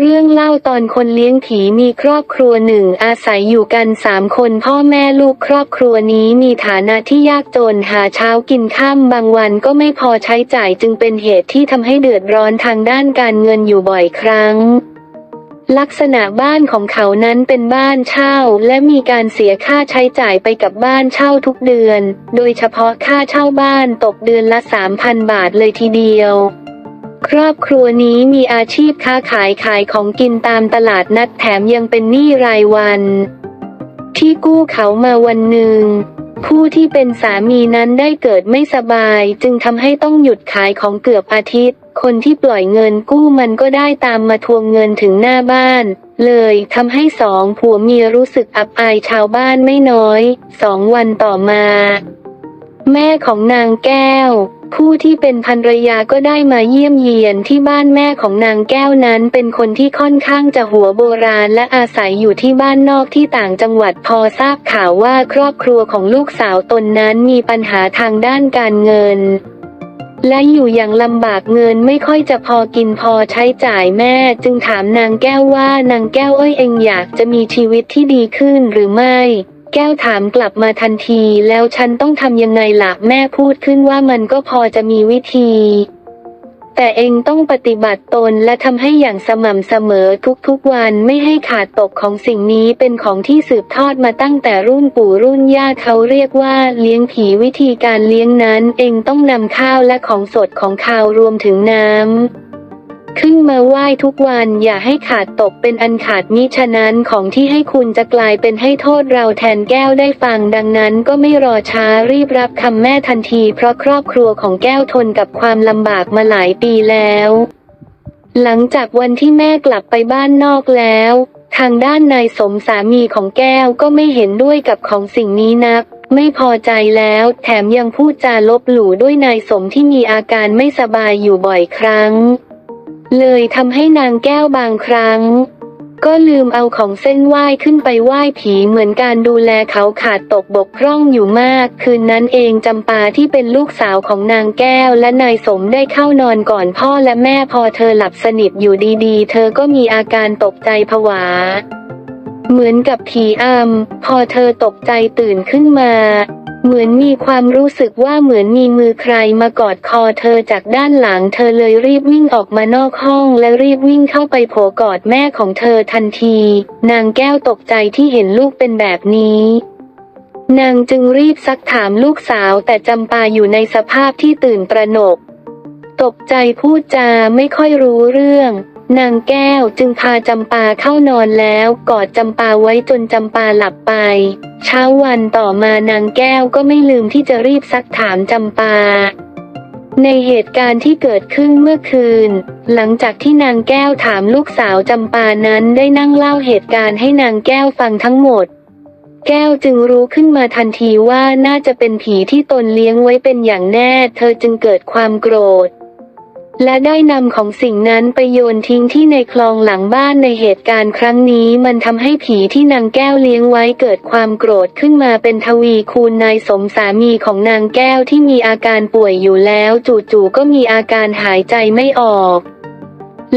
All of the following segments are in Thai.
เรื่องเล่าตอนคนเลี้ยงผีมีครอบครัวหนึ่งอาศัยอยู่กันสามคนพ่อแม่ลูกครอบครัวนี้มีฐานะที่ยากจนหาเช้ากินข้ามบางวันก็ไม่พอใช้จ่ายจึงเป็นเหตุที่ทำให้เดือดร้อนทางด้านการเงินอยู่บ่อยครั้งลักษณะบ้านของเขานั้นเป็นบ้านเช่า และมีการเสียค่าใช้จ่ายไปกับบ้านเช่าทุกเดือน โดยเฉพาะค่าเช่าบ้านตกเดือนละ 3,000 บาทเลยทีเดียว ครอบครัวนี้มีอาชีพค้าขายขายของกินตามตลาดนัดแถมยังเป็นหนี้รายวัน ที่กู้เขามาวันหนึ่ง ผู้ที่เป็นสามีนั้นได้เกิดไม่สบายจึงทำให้ต้องหยุดขายของเกือบอาทิตย์ คนที่ปล่อยเงินกู้มันก็ได้ตามมาทวงเงินถึงหน้าบ้าน เลยทำให้สองผัวเมียรู้สึกอับอายชาวบ้านไม่น้อย สองวันต่อมา แม่ของนางแก้ว ผู้ที่เป็นภรรยาก็ได้มาเยี่ยมเยียนที่บ้านแม่ของนางแก้วนั้น เป็นคนที่ค่อนข้างจะหัวโบราณและอาศัยอยู่ที่บ้านนอกที่ต่างจังหวัดพอทราบข่าวว่าครอบครัวของลูกสาวตนนั้นมีปัญหาทางด้านการเงิน และอยู่อย่างลำบากเงินไม่ค่อยจะพอกินพอใช้จ่ายแม่ จึงถามนางแก้วว่านางแก้วเอ้ยเองอยากจะมีชีวิตที่ดีขึ้นหรือไม่ แก้วถามกลับมาทันที แล้วฉันต้องทำยังไงล่ะแม่พูดขึ้นว่ามันก็พอจะมีวิธี แต่เองต้องปฏิบัติตนและทำให้อย่างสม่ำเสมอทุกๆวันไม่ให้ขาดตกของสิ่งนี้เป็นของที่สืบทอดมาตั้งแต่รุ่นปู่รุ่นย่าเขาเรียกว่าเลี้ยงผีวิธีการเลี้ยงนั้น เองต้องนำข้าวและของสดของข้าวรวมถึงน้ำ ขึ้นมาไหว้ทุกวันอย่าให้ขาดตกเป็นอันขาดมิฉะนั้นของที่ให้คุณจะกลายเป็นให้โทษเราแทนแก้วได้ฟังดังนั้นก็ไม่รอช้ารีบรับคำแม่ทันที เพราะครอบครัวของแก้วทนกับความลำบากมาหลายปีแล้วหลังจากวันที่แม่กลับไปบ้านนอกแล้ว ทางด้านนายสมสามีของแก้วก็ไม่เห็นด้วยกับของสิ่งนี้นัก ไม่พอใจแล้ว แถมยังพูดจาลบหลู่ด้วยนายสมที่มีอาการไม่สบายอยู่บ่อยครั้ง เลยทำให้นางแก้วบางครั้ง ก็ลืมเอาของเส้นไหว้ขึ้นไปไหว้ผีเหมือนการดูแลเขาขาดตกบกพร่องอยู่มาก คืนนั้นเองจำปาที่เป็นลูกสาวของนางแก้วและนายสมได้เข้านอนก่อนพ่อและแม่พอเธอหลับสนิทอยู่ดีๆ เธอก็มีอาการตกใจผวา เหมือนกับผีอำพอเธอตกใจตื่นขึ้นมา เหมือนมีความรู้สึกว่าเหมือนมีมือใครมากอดคอเธอจากด้านหลัง เธอเลยรีบวิ่งออกมานอกห้องและรีบวิ่งเข้าไปโผกอดแม่ของเธอทันที นางแก้วตกใจที่เห็นลูกเป็นแบบนี้นางจึงรีบซักถามลูกสาวแต่จำปาอยู่ในสภาพที่ตื่นตระหนก ตกใจพูดจาไม่ค่อยรู้เรื่อง นางแก้วจึงพาจำปาเข้านอนแล้วกอดจำปาไว้จนจำปาหลับไป เช้าวันต่อมานางแก้วก็ไม่ลืมที่จะรีบซักถามจำปา ในเหตุการณ์ที่เกิดขึ้นเมื่อคืน หลังจากที่นางแก้วถามลูกสาวจำปานั้นได้นั่งเล่าเหตุการณ์ให้นางแก้วฟังทั้งหมด แก้วจึงรู้ขึ้นมาทันทีว่าน่าจะเป็นผีที่ตนเลี้ยงไว้เป็นอย่างแน่ เธอจึงเกิดความโกรธ และได้นำของสิ่งนั้นไปโยนทิ้งที่ในคลองหลังบ้านในเหตุการณ์ครั้งนี้มันทำให้ผีที่นางแก้วเลี้ยงไว้เกิดความโกรธขึ้นมาเป็นทวีคูณนายสมสามีของนางแก้วที่มีอาการป่วยอยู่แล้ว จู่ๆก็มีอาการหายใจไม่ออก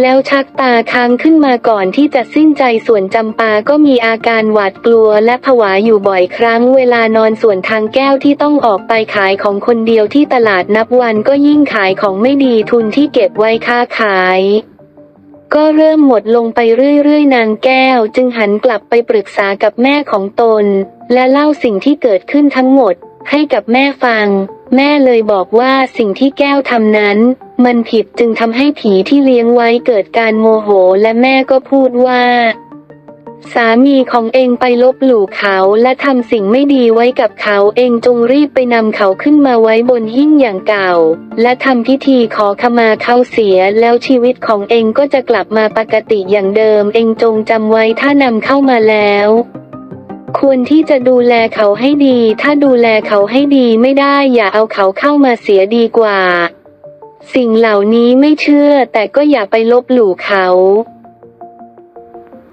แล้วชักตาค้างขึ้นมาก่อนที่จะสิ้นใจส่วนจำปาก็มีอาการหวาดกลัวและผวาอยู่บ่อยครั้งเวลานอนส่วนทางแก้วที่ต้องออกไปขายของคนเดียวที่ตลาดนับวันก็ยิ่งขายของไม่ดีทุนที่เก็บไว้ค้าขาย ก็เริ่มหมดลงไปเรื่อยๆ นางแก้ว จึงหันกลับไปปรึกษากับแม่ของตน และเล่าสิ่งที่เกิดขึ้นทั้งหมด ให้กับแม่ฟัง แม่เลยบอกว่าสิ่งที่แก้วทำนั้น มันผิดจึงทำให้ผีที่เลี้ยงไว้เกิดการโมโหและแม่ก็พูดว่า สามีของเองไปลบหลู่เขาและทำสิ่งไม่ดีไว้กับเขาเองจงรีบไปนำเขาขึ้นมาไว้บนหิ้งอย่างเก่า และทำพิธีขอขมาเขาเสียแล้วชีวิตของเองก็จะกลับมาปกติอย่างเดิม เองจงจำไว้ถ้านำเข้ามาแล้วควรที่จะดูแลเขาให้ดี ถ้าดูแลเขาให้ดีไม่ได้อย่าเอาเขาเข้ามาเสียดีกว่า สิ่งเหล่านี้ไม่เชื่อแต่ก็อย่าไปลบหลู่เขา